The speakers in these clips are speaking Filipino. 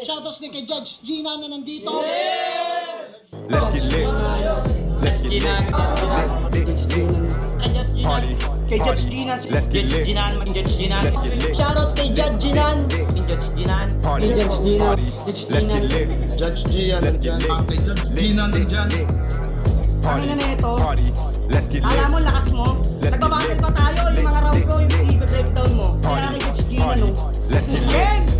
Shoutouts din kay Judge Gina na nandito. Let's get lit. Let's get lit. Lit, lit, lit. Party. Kay Judge Party. Ginan. Let's get lit. Ginan, maging Judge Ginan. Let's get lit. Shoutouts kay Judge Ginan. Maging Judge Ginan. Party. Judge Gina. Let's get Gina. lit. Judge Gian, Let's get lit. Kay Judge Lit, Gina lit. Party. Ano? Party. Let's get mo lit. lakas mo? Let's get Nagbabattle lit. pa tayo, yung mga round ko, yung i-breakdown mo. Kaya Party. kay Judge Party. no? Let's get lit.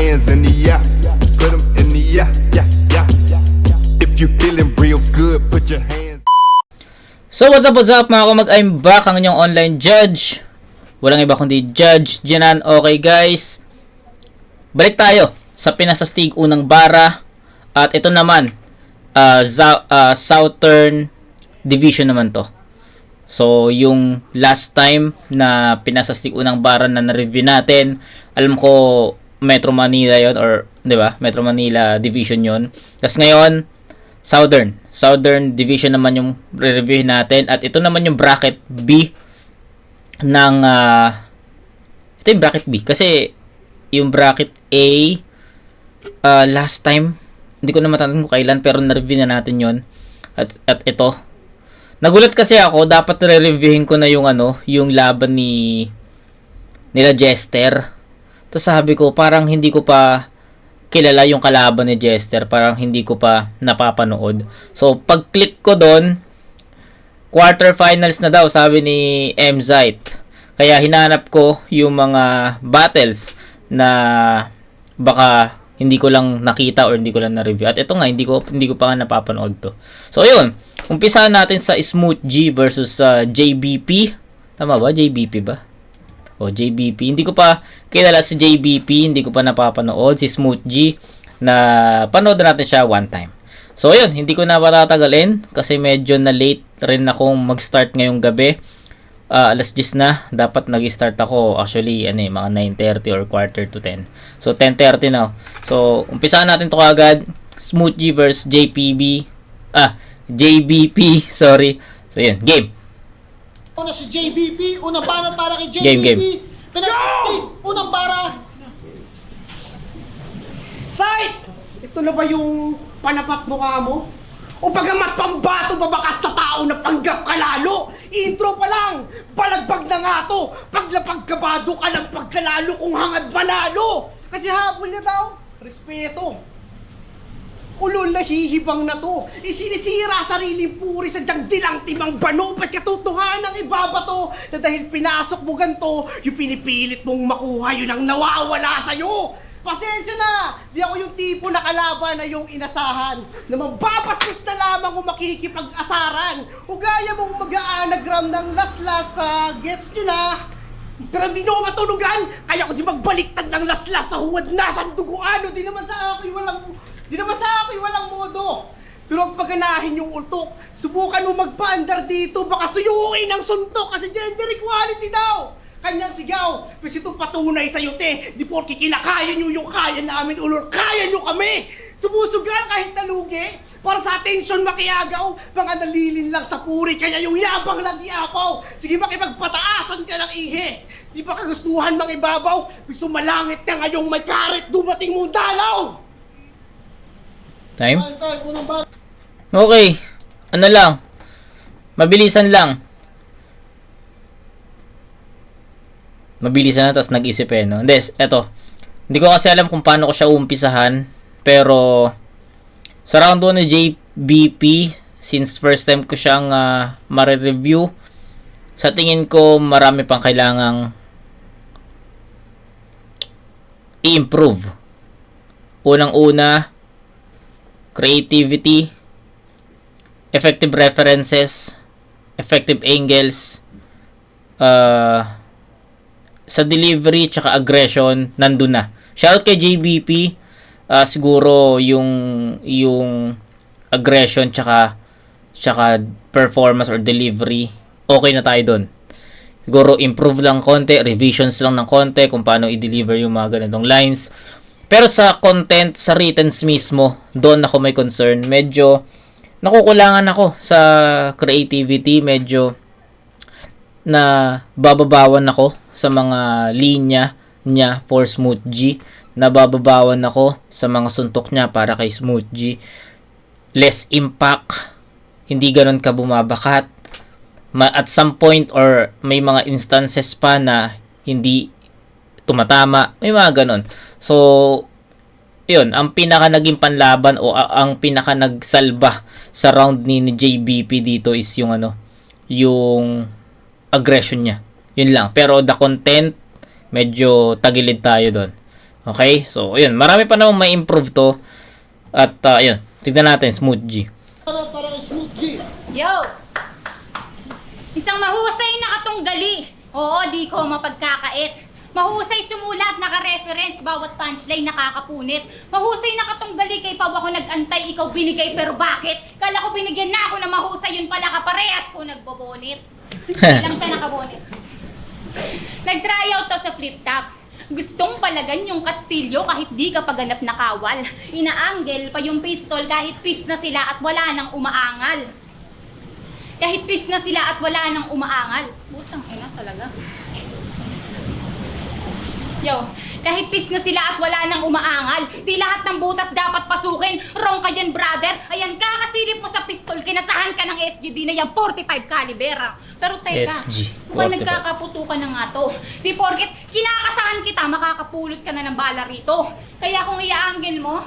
So what's up, what's up mga kamag, I'm back ang inyong online judge. Walang iba kundi Judge Jinan. Okay guys, balik tayo sa pinasastig unang bara. At ito naman, uh, uh, Southern Division naman to. So, yung last time na pinasastig unang bara na na-review natin, alam ko Metro Manila yon or 'di ba? Metro Manila Division yon. Tapos ngayon, Southern. Southern Division naman yung re-reviewin natin at ito naman yung bracket B ng ah, ito yung bracket B kasi yung bracket A ah, last time hindi ko na matandaan kung kailan pero na-review na natin yon at, at ito Nagulat kasi ako, dapat re-reviewin ko na yung ano, yung laban ni nila Jester. Tapos sabi ko, parang hindi ko pa kilala yung kalaban ni Jester, parang hindi ko pa napapanood. So, pag-click ko doon, quarterfinals na daw, sabi ni Mzite. Kaya hinanap ko yung mga battles na baka hindi ko lang nakita or hindi ko lang na-review. At ito nga, hindi ko, hindi ko pa nga napapanood to. So, ayun. Umpisahan natin sa Smooth G versus sa JBP. Tama ba? JBP ba? O, JBP. Hindi ko pa kilala si JBP. Hindi ko pa napapanood. Si Smooth G na panood na natin siya one time. So, ayun. Hindi ko na patatagalin kasi medyo na late rin akong mag-start ngayong gabi. Ah, alas 10 na. Dapat nag-start ako actually ano eh, mga 9.30 or quarter to 10. So, 10.30 na. So, umpisahan natin to kagad. Smooth G versus JPB. Ah, JBP. Sorry. So, yun. Game. Una si JBP, unang banat para kay JBP. Game, game. Pinasastig, unang bara. Sight! Ito na ba yung panapat mukha mo? O bagamat pambato babakat sa tao na panggap ka lalo? Intro pa lang! Palagbag na nga to! Paglapag kabado ka ng pagkalalo kung hangad manalo! Kasi hapon niya daw, respeto. Ulol na hihibang na to. Isinisira sariling puri sa diyang dilang timang bano. Ba't katotohanan ang ibabato na dahil pinasok mo ganto, yung pinipilit mong makuha, yun ang nawawala sa'yo. Pasensya na! Di ako yung tipo na kalaban na yung inasahan na mababastos na lamang kung makikipag-asaran. O gaya mong mag-aanagram ng laslas sa gets nyo na. Pero di nyo ako matulugan, kaya ko di magbaliktad ng laslas sa huwad na sanduguan. O di naman sa akin walang, di naman sa akin walang modo. Pero ang paganahin yung ultok, subukan mo magpaandar dito, baka suyuin ang suntok kasi gender equality daw. Kanyang sigaw, kasi itong patunay sa'yo, te. Di porke kinakaya nyo yung kaya namin, ulol. Kaya nyo kami! Sumusugal kahit nalugi. Para sa atensyon makiagaw, mga nalilin lang sa puri, kaya yung yabang lang iapaw. Sige makipagpataasan ka ng ihe. Di ba kagustuhan mang ibabaw? Gusto malangit ka ngayong may karet, dumating mong dalaw! Time? Okay. Ano lang. Mabilisan lang. Mabilisan na, tapos nag-isip eh, no? Hindi, eto. Hindi ko kasi alam kung paano ko siya umpisahan. Pero, sa round 1 ni JBP, since first time ko siyang uh, mare-review, sa tingin ko marami pang kailangang i-improve. Unang-una, creativity, effective references, effective angles, uh, sa delivery tsaka aggression nandun na. Shoutout kay JBP. ah, siguro yung yung aggression tsaka tsaka performance or delivery okay na tayo doon. Siguro improve lang konti, revisions lang ng konti kung paano i-deliver yung mga ganitong lines. Pero sa content, sa writtens mismo, doon ako may concern. Medyo nakukulangan ako sa creativity, medyo na bababawan ako sa mga linya niya for Smooth G. Nabababawan ako sa mga suntok niya para kay Smooth G. Less impact. Hindi ganun ka bumabakat. Ma- at some point or may mga instances pa na hindi tumatama. May mga ganun. So, yun, ang pinaka naging panlaban o ang pinaka nagsalba sa round ni, ni JBP dito is yung ano, yung aggression niya. Yun lang. Pero the content, medyo tagilid tayo doon. Okay? So, yun. Marami pa namang may improve to. At, uh, yun. Tignan natin, Smooth G. Para, para kay Smooth G. Yo! Isang mahusay na katunggali. Oo, di ko mapagkakait. Mahusay sumulat, naka-reference, bawat punchline nakakapunit. Mahusay na katunggali kay Pau ako nag-antay, ikaw binigay pero bakit? Kala ko binigyan na ako na mahusay, yun pala kaparehas ko nagbobonit. Hindi lang siya nakabonit. Nag-tryout to sa flip top. Gustong palagan yung kastilyo kahit di ka paganap na kawal. Inaangle pa yung pistol kahit pis na sila at wala nang umaangal. Kahit pis na sila at wala nang umaangal. Putang ina talaga. Yo, kahit pis na sila at wala nang umaangal, di lahat ng butas dapat pasukin. Wrong ka dyan, brother. Ayan, kakasilip mo sa pistol, kinasahan ka ng SGD na yung 45 caliber. ah. Pero teka, SG, mukhang 45. nagkakaputukan na nga to. Di porket kinakasahan kita, makakapulot ka na ng bala rito. Kaya kung i-angle mo,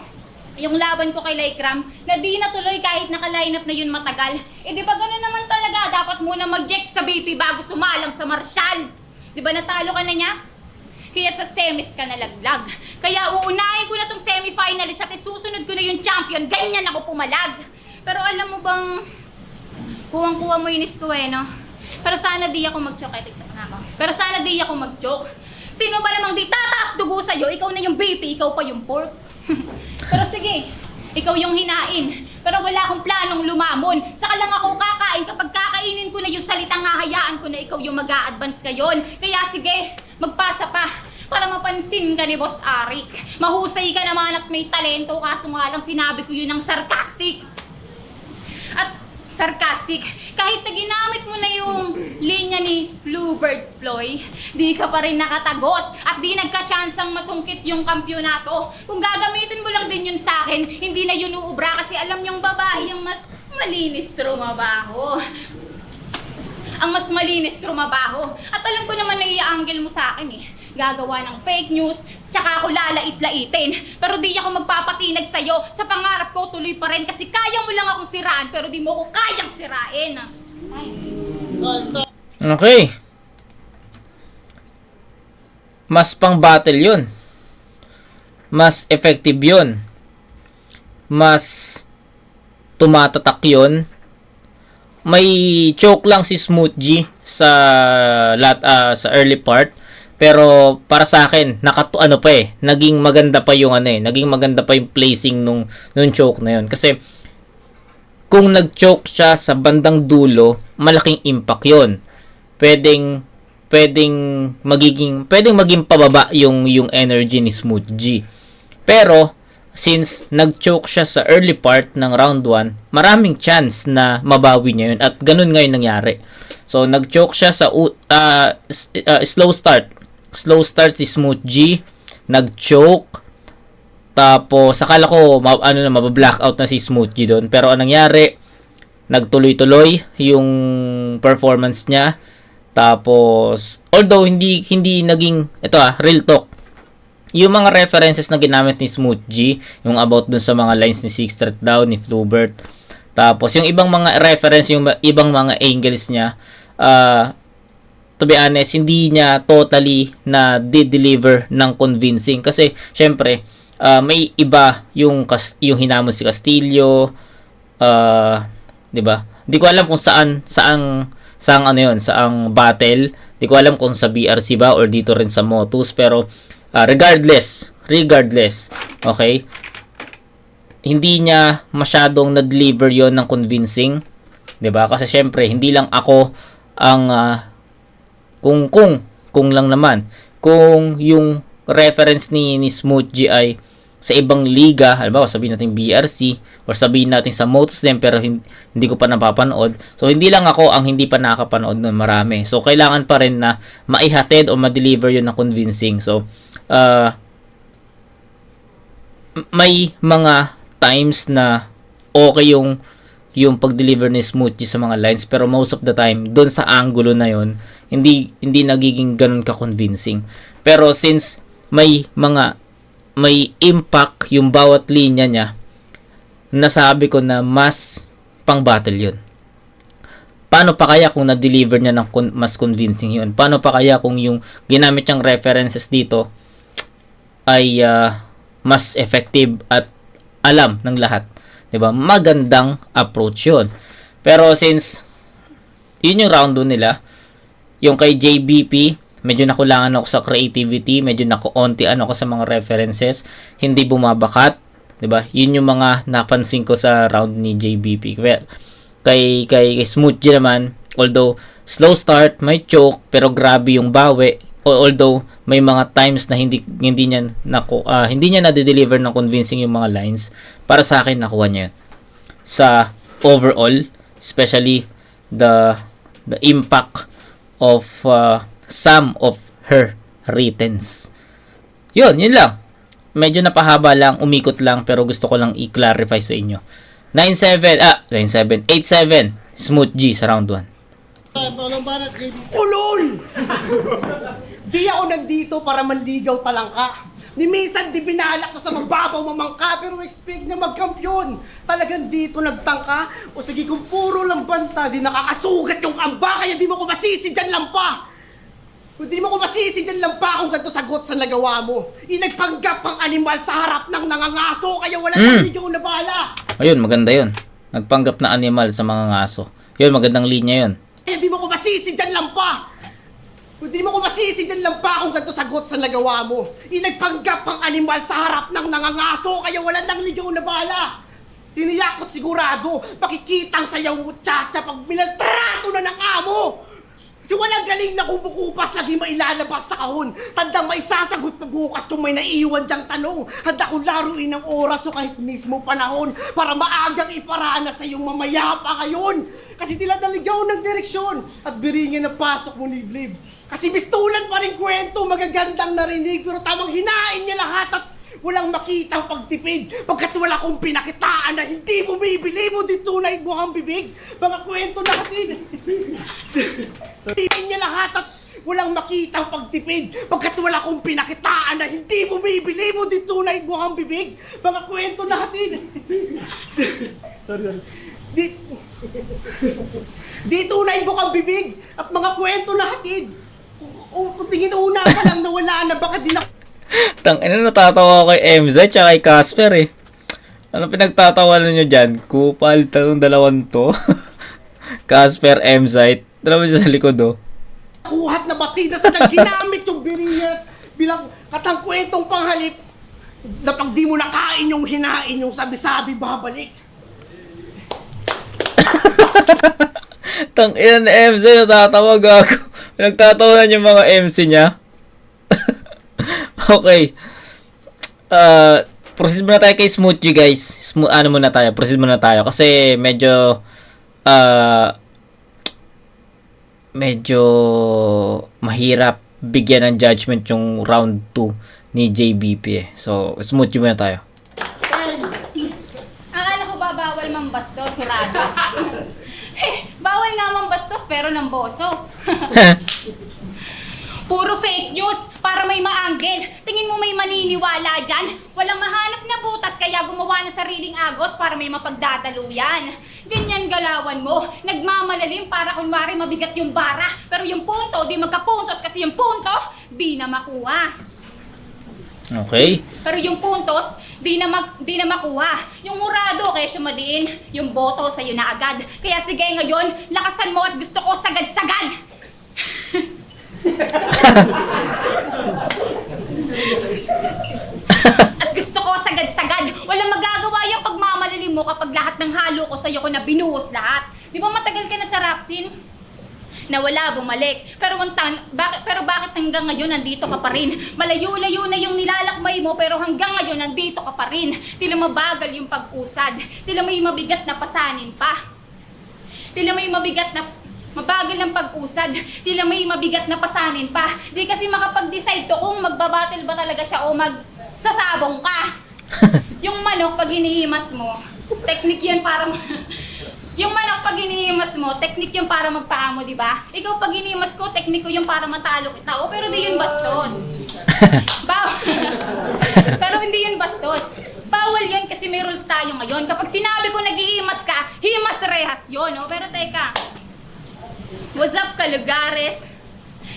yung laban ko kay Laikram, na di natuloy kahit naka-line up na yun matagal. Eh di ba ganun naman talaga, dapat muna mag-check sa BP bago sumalang sa Marshall. Di ba natalo ka na niya? Kaya sa semis ka nalaglag. Kaya uunahin ko na tong semifinalist at isusunod ko na yung champion. Ganyan ako pumalag. Pero alam mo bang, kuwang-kuwa mo yung isko eh, no? Pero sana di ako mag-choke. Eh, tignan ako. Pero sana di ako mag-choke. Sino ba namang di tataas dugo sa'yo? Ikaw na yung BP, ikaw pa yung pork. Pero sige, ikaw yung hinain. Pero wala akong planong lumamon. Saka lang ako kakain kapag kakainin ko na yung salitang hahayaan ko na ikaw yung mag advance ngayon. Kaya sige, magpasa pa para mapansin ka ni Boss Arik. Mahusay ka naman at may talento kaso nga lang sinabi ko yun ng sarcastic. At sarcastic, kahit na ginamit mo na yung linya ni Bluebird Ploy, di ka pa rin nakatagos at di nagka-chansang masungkit yung kampyonato. Kung gagamitin mo lang din yun sa akin, hindi na yun uubra kasi alam yung babae yung mas malinis trumabaho. Ang mas malinis trumabaho. At alam ko naman na i-angle mo sa akin eh. Gagawa ng fake news, tsaka ako lalait-laitin. Pero di ako magpapatinag sa'yo. Sa pangarap ko, tuloy pa rin kasi kaya mo lang akong siraan, pero di mo ako kayang sirain. Ay. Okay. Mas pang battle yun. Mas effective yun. Mas tumatatak yun. May choke lang si Smooth G sa lat ah, sa early part. Pero para sa akin, nakatu ano pa eh, naging maganda pa yung ano eh, naging maganda pa yung placing nung nung choke na yun kasi kung nag-choke siya sa bandang dulo, malaking impact 'yon. Pwedeng pwedeng magiging pwedeng maging pababa yung yung energy ni Smooth G. Pero since nag-choke siya sa early part ng round 1, maraming chance na mabawi niya yun at ganun ngayon nangyari. So nag-choke siya sa u- s- ah, slow start. Slow start si Smooth G, nag-choke tapos, sakala ko, ma- ano na, mabablackout na si Smooth G doon. Pero anong nangyari, nagtuloy-tuloy yung performance niya. Tapos, although hindi hindi naging, ito ah, real talk. Yung mga references na ginamit ni Smooth G, yung about dun sa mga lines ni Six Threat Down, ni Flubert. Tapos, yung ibang mga reference, yung ibang mga angles niya, ah, to be honest, hindi niya totally na deliver ng convincing. Kasi, syempre, ah, may iba yung, kas- yung hinamon si Castillo, ah, 'di ba? Hindi ko alam kung saan saang saang ano 'yon, saang battle. Hindi ko alam kung sa BRC ba or dito rin sa Motus pero ah, regardless, regardless, okay? Hindi niya masyadong na-deliver 'yon ng convincing, 'di ba? Kasi syempre, hindi lang ako ang ah, kung kung kung lang naman kung yung reference ni ni Smooth G ay sa ibang liga, halimbawa sabihin natin BRC or sabihin natin sa Motos din pero hin- hindi ko pa napapanood. So hindi lang ako ang hindi pa nakakapanood nun marami. So kailangan pa rin na maihatid o ma-deliver yun na convincing. So uh, may mga times na okay yung yung pag-deliver ni Smoothie sa mga lines pero most of the time doon sa angulo na yon hindi hindi nagiging ganun ka convincing pero since may mga may impact yung bawat linya niya nasabi ko na mas pang battle yun. Paano pa kaya kung na-deliver niya ng con- mas convincing yun? Paano pa kaya kung yung ginamit niyang references dito ay ah, mas effective at alam ng lahat? 'di ba? Magandang approach yun. Pero since yun yung round 2 nila yung kay JBP medyo nakulangan ako sa creativity medyo nakuontian ako sa mga references. Hindi bumabakat 'di ba? Yun yung mga napansin ko sa round ni JBP well, kay kay, kay Smooth naman although slow start may choke pero grabe yung bawi. Al- although may mga times na hindi hindi niya naku, ah, hindi niya na-deliver ng convincing yung mga lines para sa akin nakuha niya sa overall especially the the impact of uh, some of her writtens yun yun lang medyo napahaba lang umikot lang pero gusto ko lang i-clarify sa inyo 97 ah 97 87 smooth G sa round 1 Unang banat. Ulol! di ako nandito para manligaw talangka. Ni minsan di binalak na sa mababaw mamangka pero expect na magkampiyon. Talagang dito nagtangka o sige kung puro lang banta di nakakasugat yung amba kaya di mo ko masisi dyan lang pa. Kung di mo ko masisi dyan lang pa kung ganito sagot sa nagawa mo. Inagpanggap ang animal sa harap ng nangangaso kaya wala Mm. yung nabala. ayun maganda yun nagpanggap na animal sa mga ngaso yun magandang linya yun Kaya di mo ko masisi dyan lang pa. Kung di mo ko masisi dyan lang pa kung ganito sagot sa nagawa mo. Inagpanggap ang animal sa harap ng nangangaso kaya wala nang ligaw na bala. Tiniyakot sigurado, makikitang sayaw mo tsa-tsa pag minaltrato na ng amo. Kasi walang galing na kumukupas lagi mailalabas sa kahon. Tandang may sasagot pa bukas kung may naiiwan diyang tanong. Handa kong laruin ng oras o kahit mismo panahon para maagang iparana sa iyong mamaya pa ngayon. Kasi tila naligaw ng direksyon at biringin na pasok mo liblib. Kasi mistulan pa rin kwento, magagandang narinig pero tamang hinain niya lahat at walang makitang pagtipid. Pagkat wala kong pinakitaan na hindi mo bibili mo din tunay mo ang bibig. Mga kwento na hatid. Tingin niya lahat at walang makitang pagtipid. Pagkat wala kong pinakitaan na hindi mo bibili mo din tunay mo ang bibig. Mga kwento na hatid. Di, di tunay mo kang bibig at mga kwento na kung tingin una ka lang na wala na baka di na Tang ina natatawa ako kay MZ tsaka kay Casper eh. Ano pinagtatawanan nyo dyan? Kupal talong dalawang to. Casper, MZ. Dalawa dyan sa likod oh. kuhat na batida sa ginamit yung biriya bilang katangkwentong panghalip na pag di mo nakain yung hinain yung sabi-sabi babalik. Tang ina ni MZ natatawa gago. Pinagtatawanan yung mga MC niya. okay. Uh, proceed muna tayo kay Smoothie guys. Smo- ano muna tayo? Proceed muna tayo kasi medyo uh, medyo mahirap bigyan ng judgment yung round 2 ni JBP eh. So, smoothie muna tayo. Akala ko ba bawal mambastos, surado? bawal nga mambastos pero ng boso. Puro fake news para may maanggel. Tingin mo may maniniwala dyan? Walang mahanap na butas kaya gumawa ng sariling agos para may mapagdadaluyan. Ganyan galawan mo. Nagmamalalim para kunwari mabigat yung bara. Pero yung punto, di magkapuntos kasi yung punto, di na makuha. Okay. Pero yung puntos, di na, mag, di na makuha. Yung murado, kaya sumadiin, yung boto sa'yo na agad. Kaya sige ngayon, lakasan mo at gusto ko sagad-sagad. at gusto ko sagad-sagad. Walang magagawa yung pagmamalalim mo kapag lahat ng halo ko sa'yo ko na binuhos lahat. Di ba matagal ka na sa rap? Nawala, bumalik. Pero, time, bakit, pero bakit hanggang ngayon nandito ka pa rin? Malayo-layo na yung nilalakbay mo, pero hanggang ngayon nandito ka pa rin. Tila mabagal yung pag-usad. Tila may mabigat na pasanin pa. Tila may mabigat na mabagal ng pag-usad. Tila may mabigat na pasanin pa. Di kasi makapag-decide to kung magbabattle ba talaga siya o magsasabong ka. yung manok pag hinihimas mo, technique yan para Yung manok pag hinihimas mo, technique yung para magpaamo, di ba? Ikaw pag hinihimas ko, technique ko yung para matalo kita. O, pero di yun bastos. Bawal. pero hindi yun bastos. Bawal yun kasi may rules tayo ngayon. Kapag sinabi ko naghihimas ka, himas rehas yun. O, pero teka, what's up kalugares?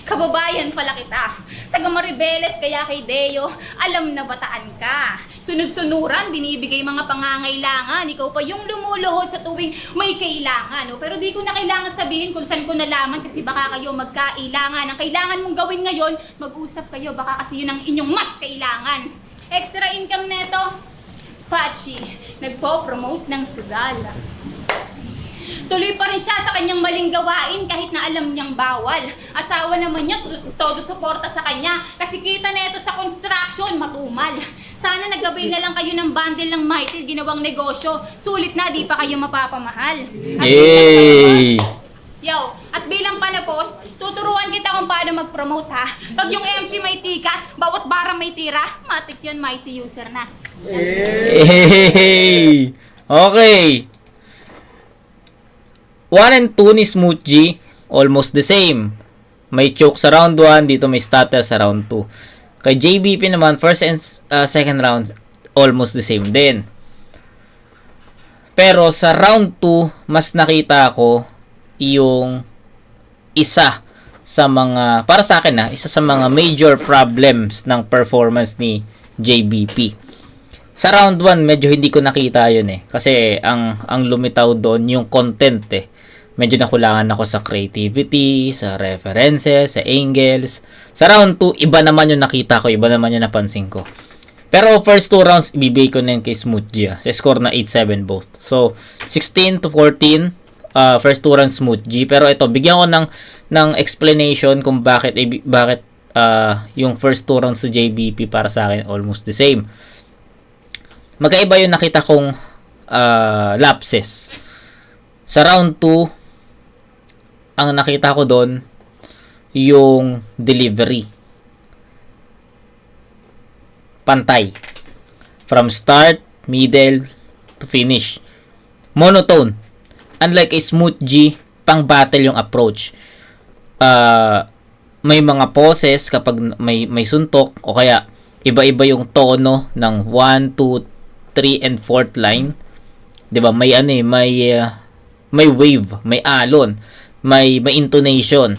Kababayan pala kita. Taga Maribeles kaya kay Deo, alam na bataan ka. Sunod-sunuran, binibigay mga pangangailangan. Ikaw pa yung lumuluhod sa tuwing may kailangan. No? Pero di ko na kailangan sabihin kung saan ko nalaman kasi baka kayo magkailangan. Ang kailangan mong gawin ngayon, mag-usap kayo. Baka kasi yun ang inyong mas kailangan. Extra income neto, Pachi, nagpo-promote ng sugal. Tuloy pa rin siya sa kanyang maling gawain kahit na alam niyang bawal. Asawa naman niya, to- todo suporta sa kanya. Kasi kita na ito sa construction, matumal. Sana nagabay na lang kayo ng bundle ng mighty ginawang negosyo. Sulit na, di pa kayo mapapamahal. At Yay! Yo, at bilang panapos, tuturuan kita kung paano mag-promote ha. Pag yung MC may tikas, bawat bara may tira, matik yun mighty user na. Hey! Okay. 1 and 2 ni Smooth almost the same. May choke sa round 1, dito may stutter sa round 2. Kay JBP naman, first and uh, second round, almost the same din. Pero sa round 2, mas nakita ko yung isa sa mga, para sa akin na, isa sa mga major problems ng performance ni JBP sa round 1 medyo hindi ko nakita yun eh kasi ang ang lumitaw doon yung content eh medyo nakulangan ako sa creativity sa references sa angles. Sa round 2 iba naman yung nakita ko iba naman yung napansin ko. Pero first two rounds ibibigay ko na yun kay Smooth G ah, sa score na 8-7 both. So 16 to 14 uh, first two rounds Smooth G pero ito bigyan ko ng ng explanation kung bakit ibi- bakit uh, yung first two rounds sa JBP para sa akin almost the same. Magkaiba yung nakita kong ah, lapses. Sa round 2, ang nakita ko doon, yung delivery. Pantay. From start, middle, to finish. Monotone. Unlike a smooth G, pang battle yung approach. Ah, may mga poses kapag may may suntok o kaya iba-iba yung tono ng 1, 2, 3 and 4th line. 'Di ba? May ano eh, may uh, may wave, may alon, may may intonation.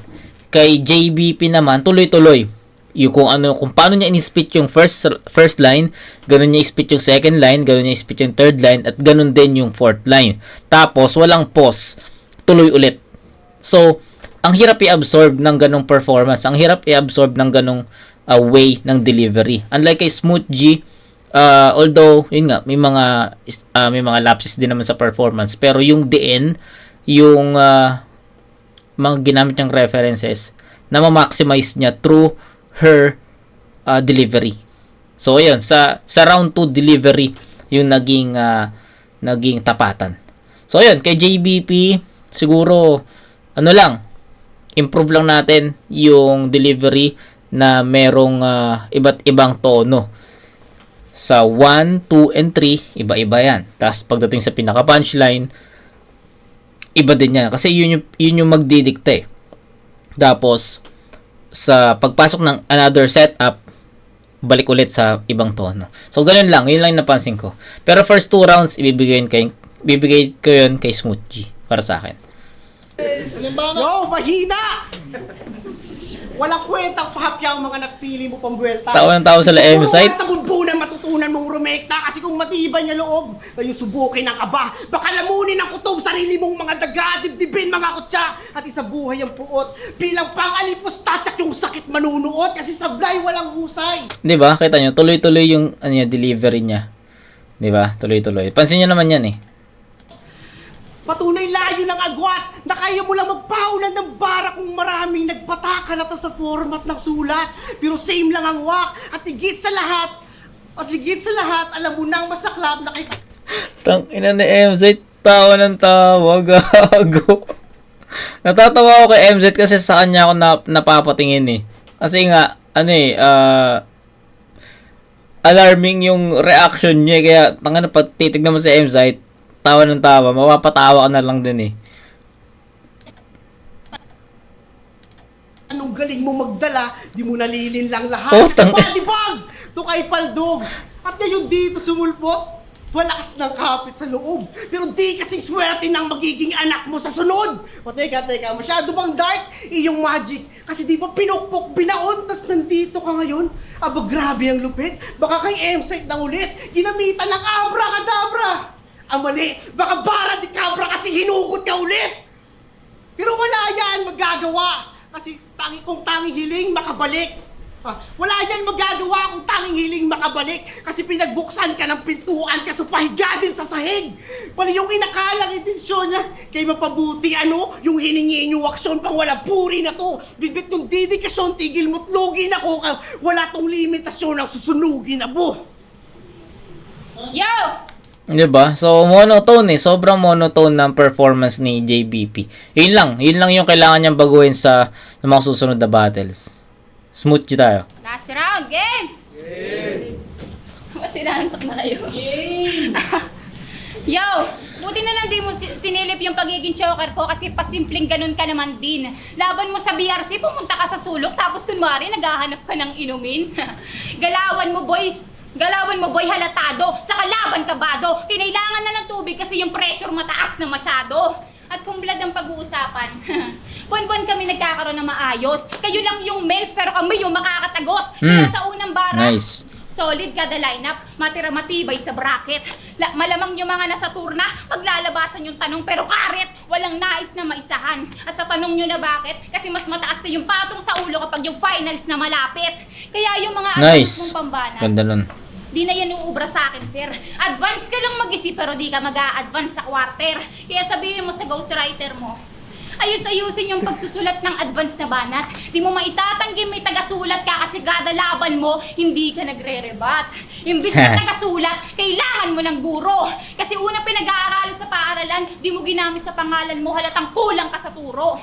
Kay JBP naman tuloy-tuloy. Yung kung ano kung paano niya in-spit yung first first line, ganun niya i-spit yung second line, ganun niya i-spit yung third line at ganun din yung fourth line. Tapos walang pause, tuloy ulit. So, ang hirap i-absorb ng ganong performance, ang hirap i-absorb ng ganong uh, way ng delivery. Unlike kay Smooth G, uh, although yun nga may mga uh, may mga lapses din naman sa performance, pero yung DN, yung uh, mga ginamit niyang references na ma-maximize niya through her uh, delivery. So ayun, sa sa round 2 delivery yung naging uh, naging tapatan. So ayun, kay JBP siguro ano lang improve lang natin yung delivery na merong uh, iba't ibang tono. Sa 1, 2, and 3, iba-iba yan. Tapos pagdating sa pinaka-punchline, iba din yan. Kasi yun yung, yun yung magdidikta eh. Tapos, sa pagpasok ng another setup, balik ulit sa ibang tono. So, ganun lang. Yun lang yung napansin ko. Pero first two rounds, ibibigay kay, ibibigay ko yun kay Smooth G. Para sa akin. Yo, mahina! Walang kwentang pahapya ang mga nagpili mo pang buwelta. Tawa ng tawa sa LM Puro site. nga rumekta kasi kung matibay niya loob, kayo subukin ang kaba. Baka lamunin ng kutob sarili mong mga daga, dibdibin mga kutsa, at isabuhay ang puot. Bilang pangalipos tatsak yung sakit manunuot kasi sablay walang husay. 'Di ba? Kita nyo, tuloy-tuloy yung ano niya, delivery niya. 'Di ba? Tuloy-tuloy. Pansin niyo naman 'yan eh. Patunay layo ng agwat na kaya mo lang magpaulan ng bara kung maraming nagpatakalata sa format ng sulat. Pero same lang ang wak at higit sa lahat, at higit sa lahat, alam mo nang masaklap na kay Tang ina ni MZ, tawa ng tawa, gago. Natatawa ako kay MZ kasi sa kanya ako na, napapatingin eh. Kasi nga, ano eh, ah, alarming yung reaction niya. Kaya, tanga na, pag mo si MZ, tawa ng tawa, mapapatawa ka na lang din eh. Galing mo magdala, di mo nalilin lang lahat. Oh, Kasi body bag! To kay Paldogs. At ngayon dito sumulpot, walakas ng kapit sa loob. Pero di kasing swerte ng magiging anak mo sa sunod. O teka, teka, masyado bang dark? Iyong magic. Kasi di ba pinukpok, binaon, tas nandito ka ngayon? Aba, grabe ang lupit. Baka kay M-Site na ulit, ginamitan ng abracadabra. Ang mali, baka bara di cabra kasi hinugot ka ulit. Pero wala yan magagawa. Kasi tangi kung tanging hiling makabalik. Ah, wala yan magagawa kung tanging hiling makabalik kasi pinagbuksan ka ng pintuan ka sa pahiga din sa sahig. Pali yung inakalang intensyon niya kay mapabuti ano, yung hiningi niyo aksyon pang wala puri na to. Bibit yung dedikasyon, tigil mo't lugi na Wala tong limitasyon ang susunugin na bu. Yo! 'Di ba? So monotone eh, sobrang monotone ng performance ni JBP. Yun lang, yun lang yung kailangan niyang baguhin sa, sa mga susunod na battles. Smooth tayo. Last round, game! Ba't tinantok na kayo? Yo! Buti na lang di mo si- sinilip yung pagiging choker ko kasi pasimpleng ganun ka naman din. Laban mo sa BRC, pumunta ka sa sulok tapos kunwari naghahanap ka ng inumin. Galawan mo boys! Galawan mo boy halatado! Sa kalaban ka bado! Kinailangan na ng tubig kasi yung pressure mataas na masyado. At kung blood ang pag-uusapan, buwan-buwan kami nagkakaroon ng maayos. Kayo lang yung males pero kami yung makakatagos. Kaya Hmm. sa unang bara, Nice. Solid kada lineup, matira matibay sa bracket. La, malamang yung mga nasa tour na, paglalabasan yung tanong pero karet, walang nais na maisahan. At sa tanong nyo na bakit, kasi mas mataas na yung patong sa ulo kapag yung finals na malapit. Kaya yung mga Nice. mong pambanat, Ganda nun. di na yan uubra sa akin, sir. Advance ka lang mag-isip pero di ka mag-a-advance sa quarter. Kaya sabihin mo sa ghostwriter mo, ayus-ayusin yung pagsusulat ng advance na banat. Di mo maitatanggi may tagasulat ka kasi kada laban mo, hindi ka nagre-rebat. Imbis na tagasulat, kailangan mo ng guro. Kasi una pinag-aaralan sa paaralan, di mo ginamit sa pangalan mo, halatang kulang ka sa turo.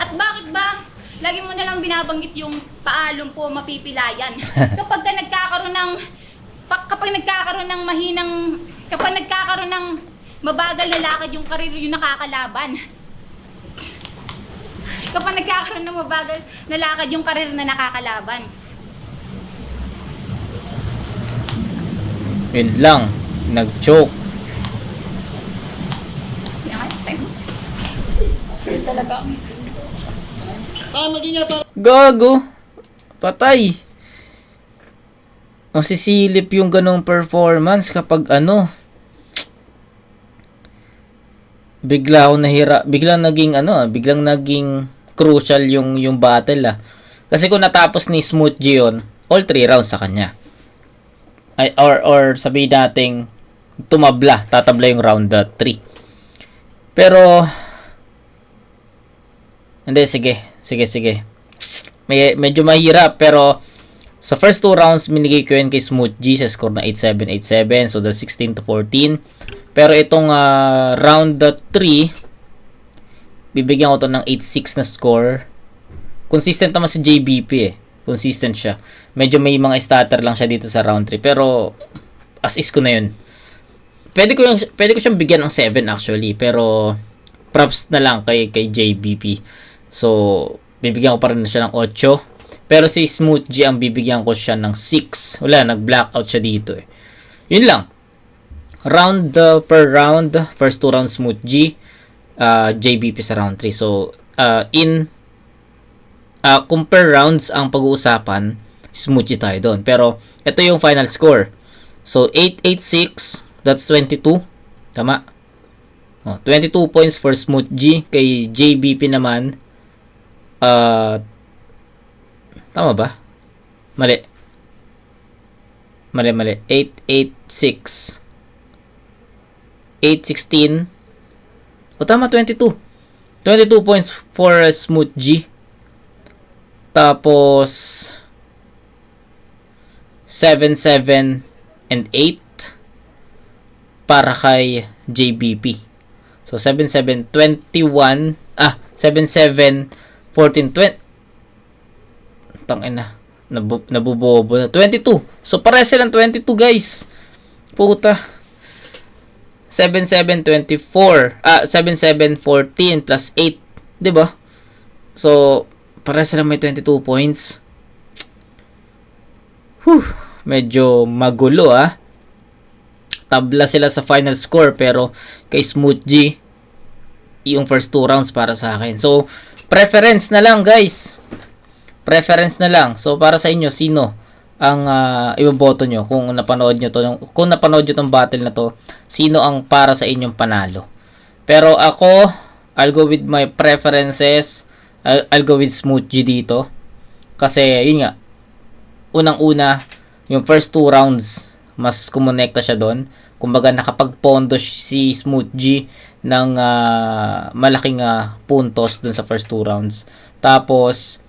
At bakit ba lagi mo nalang binabanggit yung paalong po mapipilayan? kapag ka nagkakaroon ng pa- kapag nagkakaroon ng mahinang kapag nagkakaroon ng mabagal na lakad yung karir yung nakakalaban. Kapag nagkakaroon ng mabagal na lakad yung karir na nakakalaban. Yun lang. Nag-choke. Talaga. Ah, maging nga para Gago. Patay. Masisilip yung ganong performance kapag ano. Bigla ako nahira, biglang naging ano, ah, biglang naging crucial yung yung battle ah. Kasi kung natapos ni Smooth G yun, all three rounds sa kanya. Ay, or or sabi nating tumabla, tatabla yung round 3. Pero hindi sige, sige sige. May, medyo mahirap pero sa first two rounds binigay ko yun kay Smooth G sa score na 8-7, 8-7 so that's 16 to 14 pero itong ah, round 3 bibigyan ko to ng 8-6 na score. Consistent naman si JBP eh. Consistent siya. Medyo may mga stutter lang siya dito sa round 3 pero as is ko na yun. Pwede ko, yung, pwede ko siyang bigyan ng 7 actually pero props na lang kay, kay JBP so bibigyan ko pa rin siya ng 8 pero si Smooth G ang bibigyan ko siya ng 6 wala nag-blackout siya dito eh. Yun lang. Round uh, per round first two rounds Smooth G uh, JBP sa round 3 so uh, in uh, per rounds ang pag-uusapan Smooth G tayo doon. Pero ito yung final score. So 886 that's 22 tama? Oh, 22 points for Smooth G kay JBP naman uh, tama ba? Mali. Mali mali. 886 816 O tama, 22. 22 points for Smooth G. Tapos, 7, 7, and 8 para kay JBP. So, 7, 7, 21, ah, 7, 7, 14, 20. Tangin na. Nabu, nabubobo na. 22. So, pare silang 22, guys. Puta. 7, 7, 24. Ah, 7, 7, 14 plus 8. 'Di ba? So, pare sila may 22 points. Whew, medyo magulo ah. Tabla sila sa final score pero kay Smooth G yung first two rounds para sa akin. So, preference na lang guys. Preference na lang. So, para sa inyo, sino ang uh, iboboto nyo kung napanood nyo to kung napanood nyo tong battle na to sino ang para sa inyong panalo. Pero ako I'll go with my preferences. I'll, I'll go with Smooth G dito. Kasi yun nga unang-una yung first two rounds mas kumonekta siya doon. Kumbaga nakapagpondo si Smooth G ng ah, malaking ah, puntos doon sa first two rounds. Tapos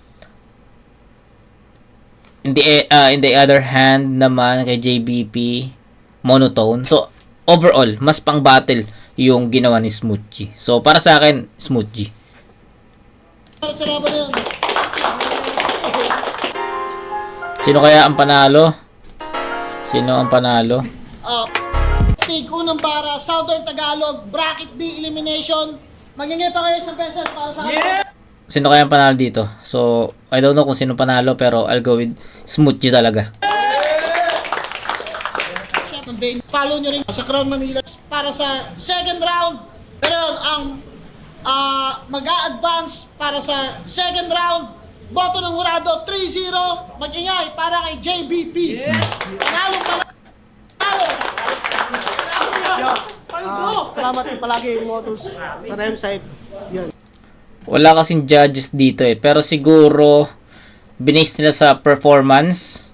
in the, uh, in the other hand naman kay JBP monotone. So overall mas pang battle yung ginawa ni Smooth G so para sa akin Smooth G Para sa laban na yun. sino kaya ang panalo? Sino ang panalo? Ah, Stig, unang para, Southern Tagalog, Bracket B Elimination. Magingay pa kayo sa pesos para sa kanila. sino kaya ang panalo dito? So I don't know kung sino panalo pero I'll go with Smooth G talaga. Follow nyo rin sa Crown Manila para sa second round. Pero ang ah, mag-a-advance para sa second round. Boto ng Hurado 3-0. Mag-ingay para kay JBP. Yes! Panalo pala. Panalo! Ah, salamat palagi Motus sa Rem side. Yun. Wala kasing judges dito eh pero siguro binase nila sa performance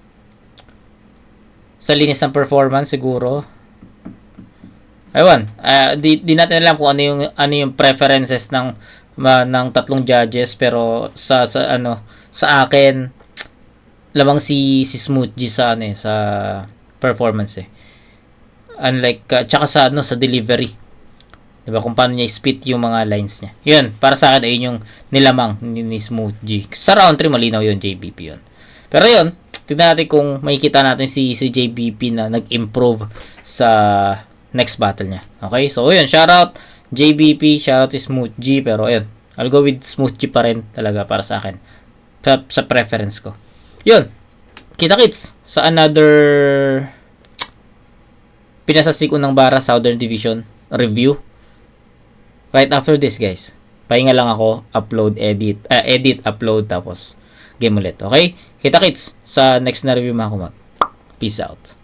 sa linis ng performance siguro Ewan, ah, di, di natin alam kung ano yung ano yung preferences ng ma, ng tatlong judges pero sa sa ano sa akin lamang si si Smooth G sa ano eh, sa performance eh. Unlike uh, tsaka sa ano sa delivery. 'Di ba kung paano niya spit yung mga lines niya. 'Yun, para sa akin ayun yung nilamang ni, ni Smooth G. Sa round 3 malinaw 'yun JBP 'yun. Pero 'yun, tignan natin kung makikita natin si si JBP na nag-improve sa next battle niya. Okay? So, yun. Shoutout JBP, shoutout si Smooth G. Pero, ayun. I'll go with Smooth G pa rin talaga para sa akin. Sa, sa preference ko. Yun. Kita kits sa another pinasastik unang bara Southern Division review. Right after this, guys. Pahinga lang ako, upload, edit, ah, edit, upload, tapos game ulit. Okay? Kita kits sa next na review mga kumag. Peace out.